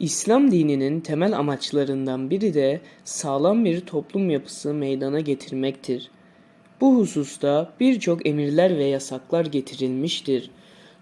İslam dininin temel amaçlarından biri de sağlam bir toplum yapısı meydana getirmektir. Bu hususta birçok emirler ve yasaklar getirilmiştir.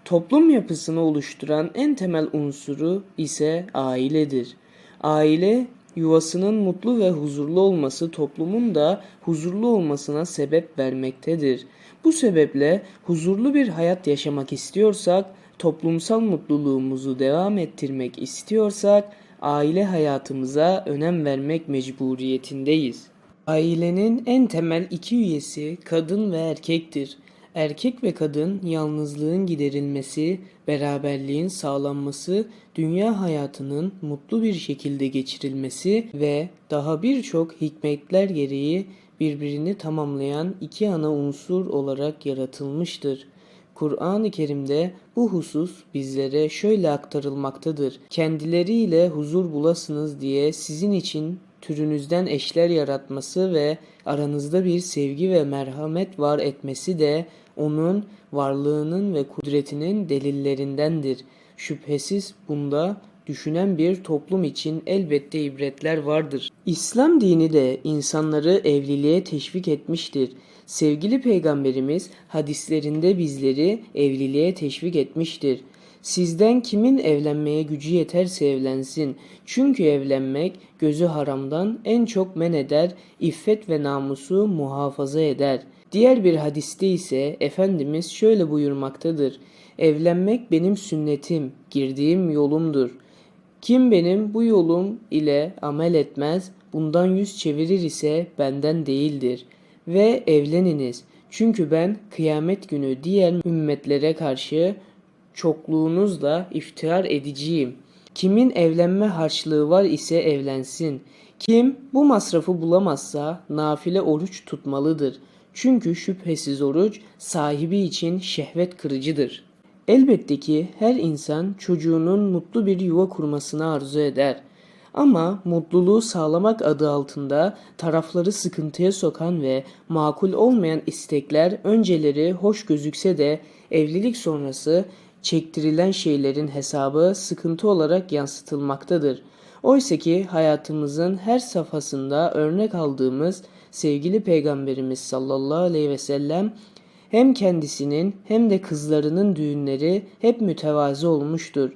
Toplum yapısını oluşturan en temel unsuru ise ailedir. Aile yuvasının mutlu ve huzurlu olması toplumun da huzurlu olmasına sebep vermektedir. Bu sebeple huzurlu bir hayat yaşamak istiyorsak, toplumsal mutluluğumuzu devam ettirmek istiyorsak aile hayatımıza önem vermek mecburiyetindeyiz. Ailenin en temel iki üyesi kadın ve erkektir. Erkek ve kadın yalnızlığın giderilmesi, beraberliğin sağlanması, dünya hayatının mutlu bir şekilde geçirilmesi ve daha birçok hikmetler gereği birbirini tamamlayan iki ana unsur olarak yaratılmıştır. Kur'an-ı Kerim'de bu husus bizlere şöyle aktarılmaktadır. Kendileriyle huzur bulasınız diye sizin için türünüzden eşler yaratması ve aranızda bir sevgi ve merhamet var etmesi de onun varlığının ve kudretinin delillerindendir. Şüphesiz bunda düşünen bir toplum için elbette ibretler vardır. İslam dini de insanları evliliğe teşvik etmiştir. Sevgili peygamberimiz hadislerinde bizleri evliliğe teşvik etmiştir. Sizden kimin evlenmeye gücü yeterse evlensin. Çünkü evlenmek gözü haramdan en çok men eder, iffet ve namusu muhafaza eder. Diğer bir hadiste ise Efendimiz şöyle buyurmaktadır. Evlenmek benim sünnetim, girdiğim yolumdur. Kim benim bu yolum ile amel etmez, bundan yüz çevirir ise benden değildir. Ve evleniniz. Çünkü ben kıyamet günü diğer ümmetlere karşı çokluğunuzla iftihar edeceğim. Kimin evlenme harçlığı var ise evlensin. Kim bu masrafı bulamazsa nafile oruç tutmalıdır. Çünkü şüphesiz oruç sahibi için şehvet kırıcıdır. Elbette ki her insan çocuğunun mutlu bir yuva kurmasını arzu eder. Ama mutluluğu sağlamak adı altında tarafları sıkıntıya sokan ve makul olmayan istekler önceleri hoş gözükse de evlilik sonrası çektirilen şeylerin hesabı sıkıntı olarak yansıtılmaktadır. Oysa ki hayatımızın her safhasında örnek aldığımız sevgili peygamberimiz sallallahu aleyhi ve sellem hem kendisinin hem de kızlarının düğünleri hep mütevazi olmuştur.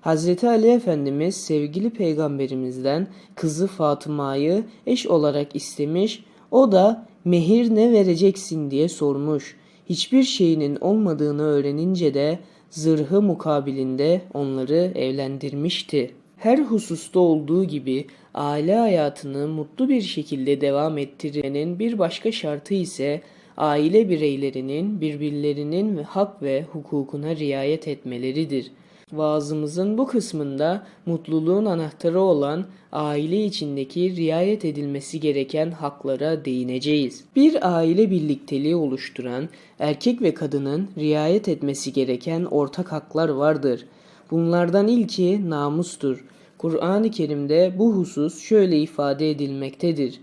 Hazreti Ali Efendimiz sevgili peygamberimizden kızı Fatıma'yı eş olarak istemiş, o da mehir ne vereceksin diye sormuş. Hiçbir şeyinin olmadığını öğrenince de zırhı mukabilinde onları evlendirmişti. Her hususta olduğu gibi aile hayatını mutlu bir şekilde devam ettirmenin bir başka şartı ise aile bireylerinin birbirlerinin hak ve hukukuna riayet etmeleridir. Vaazımızın bu kısmında mutluluğun anahtarı olan aile içindeki riayet edilmesi gereken haklara değineceğiz. Bir aile birlikteliği oluşturan erkek ve kadının riayet etmesi gereken ortak haklar vardır. Bunlardan ilki namustur. Kur'an-ı Kerim'de bu husus şöyle ifade edilmektedir.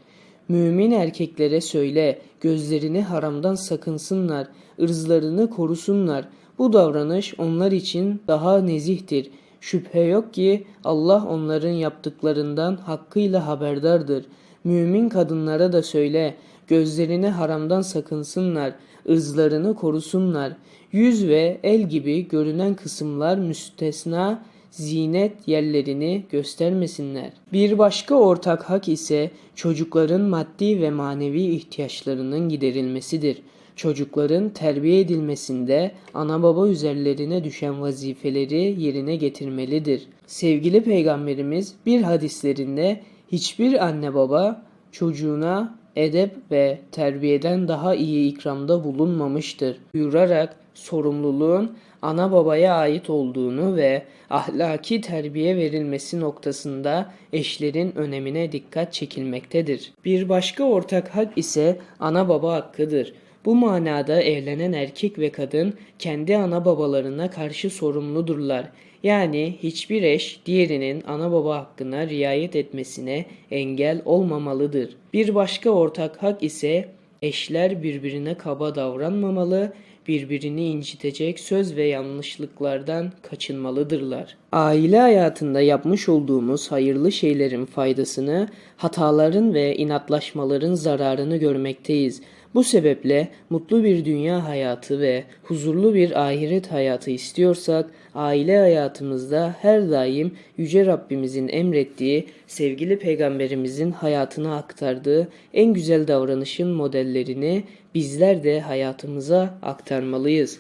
Mümin erkeklere söyle, gözlerini haramdan sakınsınlar, ırzlarını korusunlar. Bu davranış onlar için daha nezihtir. Şüphe yok ki Allah onların yaptıklarından hakkıyla haberdardır. Mümin kadınlara da söyle, gözlerini haramdan sakınsınlar, ırzlarını korusunlar. Yüz ve el gibi görünen kısımlar müstesna, zinet yerlerini göstermesinler. Bir başka ortak hak ise çocukların maddi ve manevi ihtiyaçlarının giderilmesidir. Çocukların terbiye edilmesinde ana baba üzerlerine düşen vazifeleri yerine getirmelidir. Sevgili peygamberimiz bir hadislerinde hiçbir anne baba çocuğuna edep ve terbiyeden daha iyi ikramda bulunmamıştır. Buyurarak sorumluluğun ana babaya ait olduğunu ve ahlaki terbiye verilmesi noktasında eşlerin önemine dikkat çekilmektedir. Bir başka ortak hak ise ana baba hakkıdır. Bu manada evlenen erkek ve kadın kendi ana babalarına karşı sorumludurlar. Yani hiçbir eş diğerinin ana baba hakkına riayet etmesine engel olmamalıdır. Bir başka ortak hak ise eşler birbirine kaba davranmamalı birbirini incitecek söz ve yanlışlıklardan kaçınmalıdırlar. Aile hayatında yapmış olduğumuz hayırlı şeylerin faydasını, hataların ve inatlaşmaların zararını görmekteyiz. Bu sebeple mutlu bir dünya hayatı ve huzurlu bir ahiret hayatı istiyorsak aile hayatımızda her daim yüce Rabbimizin emrettiği, sevgili peygamberimizin hayatına aktardığı en güzel davranışın modellerini bizler de hayatımıza aktarmalıyız.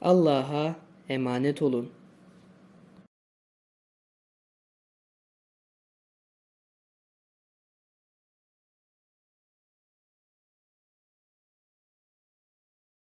Allah'a emanet olun.